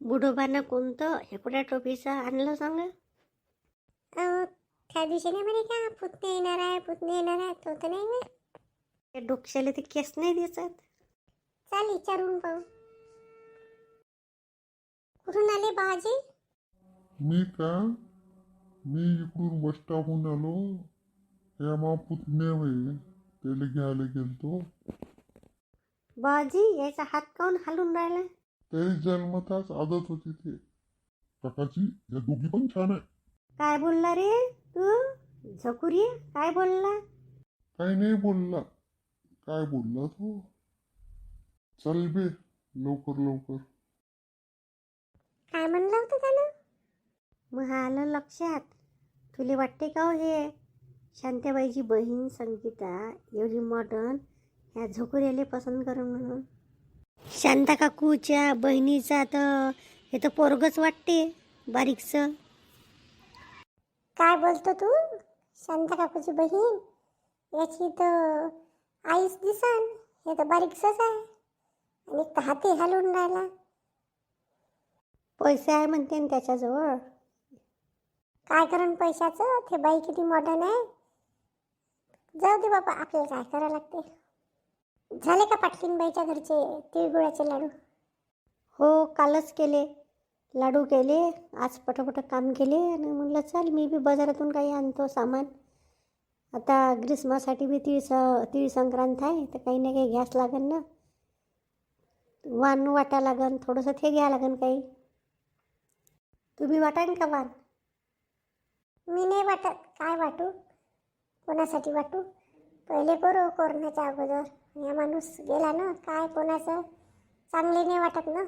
बुडोबानं कोणतं हेकुड्या टोपीचं आणलं सांग? अहो त्या दिवशी नाही म्हणे का पुतणे येणार आहे पुतणे येणार आहे तो तर नाही ना त्या डोक्याला ते केस नाही दिसत? चाल विचारून पाहू. कुठून आले बाबाजी मी का? मी इकडून बस स्टॉपहून आलो. या मा पुतणे होय त्याला घ्यायला गेलतो. बाजी याचा हात काऊन हालून राहिला? त्याही जन्मताच आदत होती ते. काकाची या दोघी पण छान आहे काय बोलला रे तू? झकुरी काय बोलला? काही नाही बोलला. काय बोलला तो? चल बे लवकर लवकर. काय म्हणलं होतं त्यानं मग आलं लक्षात. तुला वाटते का हो हे शांताबाईची बहीण संगीता एवढी मॉडर्न ह्या झोकुऱ्याला पसंत करून म्हणून? शांता काकूच्या बहिणीचा तर हे तर पोरगच वाटते बारीकसं. काय बोलतो तू? शांता काकूची बहीण? याची तर आईच दिसन हे तर बारीकसंच आहे. आणि एक तर हाती हलवून राहिला. पैसे आहे म्हणते ना त्याच्याजवळ. काय करण पैशाचं? ते बाई किती मॉडर्न आहे. जाऊ दे बाबा आपल्याला काय करावं लागते. झाले का पाटलीन बाईच्या घरचे तिळगुळाचे लाडू? हो कालच केले. लाडू केले आज पटापट काम केले आणि म्हणलं चल मी बी बाजारातून काही आणतो सामान. आता ग्रीष्मासाठी बी तीळ स तीळ संक्रांत आहे तर काही ना काही घ्यास लागन ना. वाण वाटा लागन थोडंसं ते घ्या लागन काही. तुम्ही वाटान का वाण मी नाही वाटत. काय वाटू? कोणासाठी वाटू? पहिले करू कोरोनाच्या अगोदर. या माणूस गेला ना काय कोणाचं? चांगले नाही वाटत ना?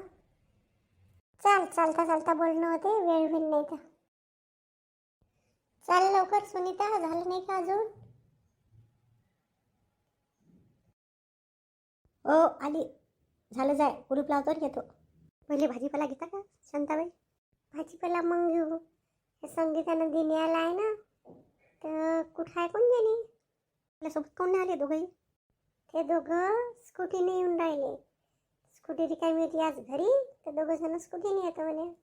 चल चालता चालता बोलणं होते वेळ बिन नाही तर. चल लवकर सुनीता झालं नाही का अजून? ओ आली. झालं जाय उरूप लावतो आणि घेतो. पहिले भाजीपाला घेता का शांताबाई? भाजीपाला मग घेऊ. हे संगीतानं आला आहे ना तर कुठं आहे कोण देणे आपल्यासोबत कोण नाही आले दोघंही? ते दोघं स्कूटीने येऊन राहिले. स्कूटी रिकामी होती आज घरी तर दोघं जण स्कूटीने येतो म्हणे.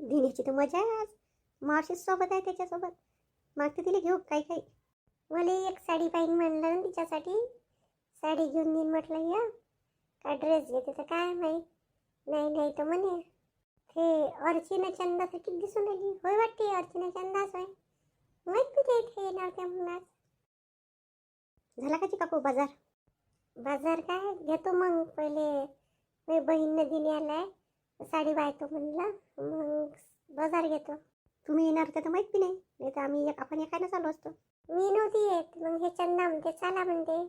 दिनीची तर मजा आहे आज. मावशीच सोबत आहे त्याच्यासोबत. मागते तिला घेऊ काही काही? मला एक साडी पाहिजे म्हणलं ना तिच्यासाठी. साडी घेऊन देईन म्हटलं या. का ड्रेस घेते तर काय माहीत? नाही नाही तर म्हणे. ते अर्चना चंदासारखी दिसून राहिली. होय वाटते अर्चना चंदाच होय. माहीत कुठे इथे येणार त्या मुलास झाला का जी काकू बाजार? बाजार काय? घेतो मग. पहिले मी बहीणनं दिली आलाय. साडी बायतो म्हणलं. मग बाजार घेतो. तुम्ही येणार का तर माहीत बी नाही. नाही तर आम्ही एक- आपण एकायला चालू असतो. मी नव्हती येत. मग हे चंदा म्हणते चला म्हणते.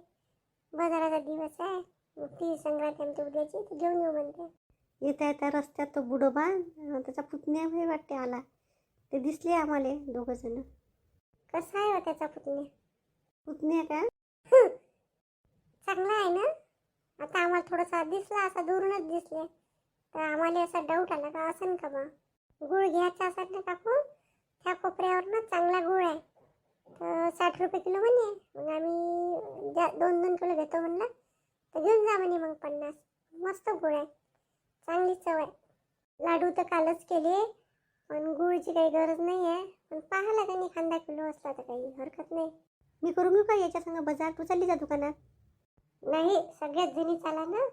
बाजाराचा दिवस आहे. मग ती संक्रांती आमची उद्याची. ती घेऊन येऊ म्हणते. येता येता रस्त्यात तो बुडोबा त्याचा पुतण्या वाटते आला. ते दिसले आम्हाला दोघं जण. कसा आहे हो त्याचा पुतण्या? पुतण्या का चांगला आहे ना आता आम्हाला थोडासा दिसला असा दुरूनच दिसले. तर आम्हाला असा डाऊट आला का असं का बा? गुळ घ्यायचा असेल ना काकू त्या कोपऱ्यावरनं चांगला गुळ आहे. तर साठ रुपये किलो म्हणे. मग आम्ही ज्या दोन दोन किलो घेतो म्हणलं तर घेऊन जा म्हणे मग पन्नास. मस्त गुळ आहे. चांगली चव आहे. लाडू तर कालच केले पण गुळची काही गरज नाही आहे. पण पाहायला त्यांनी खांदा किलो असला तर काही हरकत नाही. मी करून घेऊ का याच्या संग? बाजार तू चालली जा दुकानात. नाही सगळ्यात जणी चाला ना.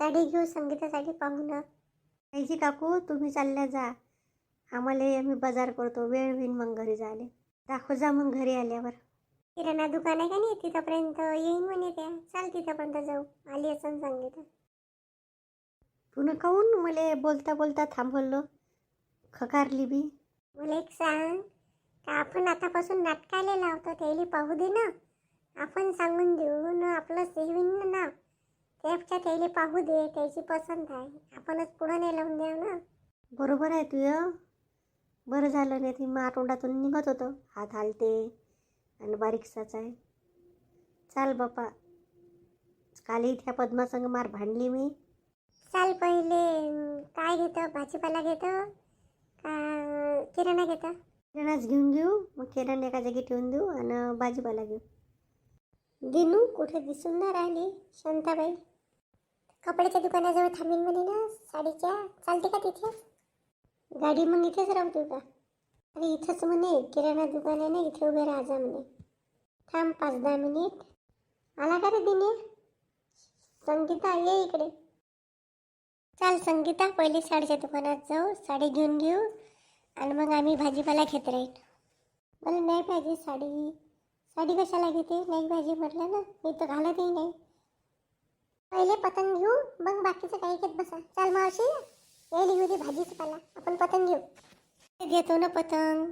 साडी घेऊ संगीतासाठी पाहू ना काहीची काकू तुम्ही चालल्या जा. आम्हाला आम्ही बाजार करतो वेळ होईन मग घरी जायला. दाखव जा मग घरी आल्यावर. किराणा दुकान आहे का नाही? तिथंपर्यंत येईन म्हणे त्या. चाल तिथंपर्यंत जाऊ. आली असं सांगितलं पुन्हा काहून मला बोलता बोलता थांबवलं? खकारली बी. मला एक सांग का आपण आतापासून नाटकाले लावतो त्याला पाहू दे ना. आपण सांगून देऊ ना आपलं सेविंग ना. त्याच्या त्याला पाहू दे त्याची पसंत आहे. आपणच पुढं नाही लावून द्या ना. बरोबर आहे तुझ बरं झालं नाही ती मा तोंडातून निघत होतं. हात हालते आणि बारीकसाच आहे. चाल बापा. कालही त्या पद्मासंग मार भांडली मी. चाल पहिले काय घेतं? भाजीपाला घेतं? का किराणा घेतं? किराणाच घेऊन घेऊ मग किराणा एका जागी ठेवून देऊ आणि भाजीपाला घेऊ. दिनू कुठे दिसून ना राहिली? शांताबाई. कपड्याच्या दुकानाजवळ थांबीन म्हणे ना साडीच्या. चालते का तिथे? गाडी मग इथेच राहतो का? अरे इथंच म्हणे किराणा दुकान आहे ना इथे उभे राहा म्हणे. थांब पाच दहा मिनिट. आला का रे दिने? संगीता ये इकडे. चाल संगीता पहिले साडीच्या दुकानात जाऊ साडी घेऊन घेऊ आणि मग आम्ही भाजीपाला घेत राहील मला नाही पाहिजे साडी. साडी कशाला घेते? नाही भाजी म्हटलं ना. मी तर घालतही नाही. पहिले पतंग घेऊ मग बाकीचं काही घेत बसा. चाल मावशी. यायला घेऊ दे भाजीच पाला आपण पतंग घेऊ. घेतो ना पतंग.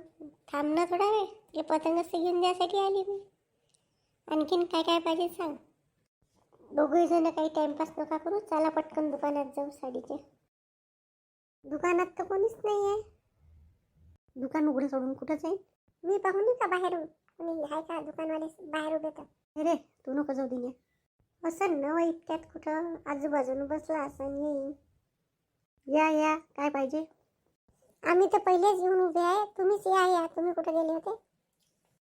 थांब ना थोडा वेळ. ते पतंग असते घेऊन द्यासाठी आली मी. आणखीन काय काय पाहिजे सांग. दोघे जण काही टाइमपास नका करू. चला पटकन दुकानात जाऊ साडीच्या दुकानात तर कोणीच नाही आहे दुकान उघडं सोडून कुठं जाईल मी पाहून येऊ का बाहेरून? कोणी आहे का दुकानवाले बाहेर उभे तर? अरे रे तू नको जाऊ दिने असं न इतक्यात कुठं आजूबाजून बसला असं येईन? या या काय पाहिजे? आम्ही तर पहिलेच येऊन उभे आहे. तुम्हीच या या. तुम्ही कुठे गेले होते?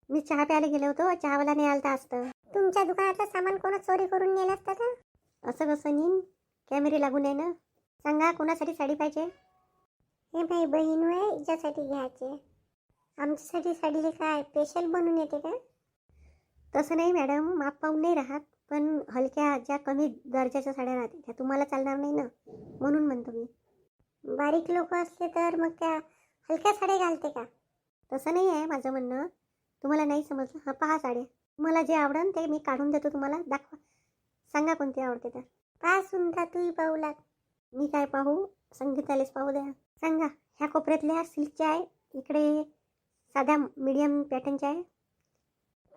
मी चहा प्यायला गेलो होतो. चहावाला नाही आलता असतं. तुमच्या दुकानातलं सामान कोणा चोरी करून नेलं असतं का? असं कसं नीन? कॅमेरे लागून आहे ना? सांगा कोणासाठी साडी पाहिजे? हे बाई बहीण आहे हिच्यासाठी घ्यायचे. आमच्यासाठी साडीले काय स्पेशल बनून येते का? तसं नाही मॅडम माप पाहून नाही राहत पण हलक्या ज्या कमी दर्जाच्या साड्या राहते त्या तुम्हाला चालणार नाही ना म्हणून म्हणतो मी. बारीक लोक असले तर मग त्या हलक्या साड्या घालते का? तसं नाही आहे माझं म्हणणं. तुम्हाला नाही समजलं? हा पहा साड्या. तुम्हाला जे आवडेल ते मी काढून देतो तुम्हाला. दाखवा. सांगा कोणती आवडते तर. पहा सुंदा तूही पाहू लाग मी काय पाहू? संगीतालेच पाहू द्या. सांगा. ह्या कोपऱ्यातल्या सिल्कच्या आहे. इकडे साध्या मीडियम पॅटर्नच्या आहे.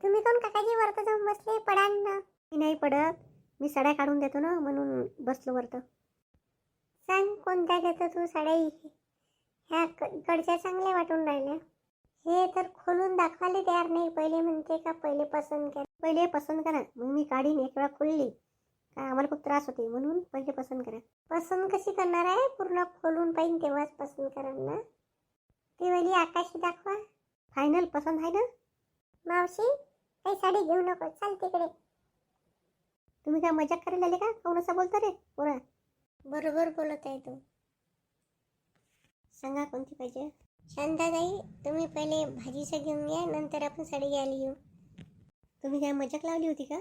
तुम्ही कोण काकाजी? वरतं जाऊन बसले. पडाल ना. मी नाही पडत. मी साड्या काढून देतो ना म्हणून बसलो वरतं. सांग कोणत्या घेतो तू साड्या? ह्या क- इकडच्या चांगल्या वाटून राहिल्या. हे तर खोलून दाखवायला तयार नाही. पहिले म्हणते का पहिले पसंत कर. पहिले पसंत करा. मग मी काढीन. एक वेळा खोलली का आम्हाला खूप त्रास होते. म्हणून पहिले पसंत करा. पसंत कशी करणार आहे? पूर्ण खोलून पाहिजे तेव्हाच पसंत कराल ना. ती वाली आकाशी दाखवा. फायनल पसंत आहे ना? मावशी काही साडी घेऊ नको. चाल तिकडे. तुम्ही काय मजाक करायला आले का? कोण असं बोलता रे पोरा. बरोबर बोलत आहे तू. सांगा कोणती पाहिजे? शांताताई तुम्ही पहिले भाजीचं घेऊन घ्या नंतर आपण साडी घ्यायला येऊ. तुम्ही काय मजाक लावली होती का?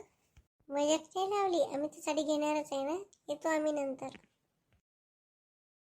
मजाक नाही लावली. आम्ही ती साडी घेणारच आहे ना? येतो आम्ही नंतर.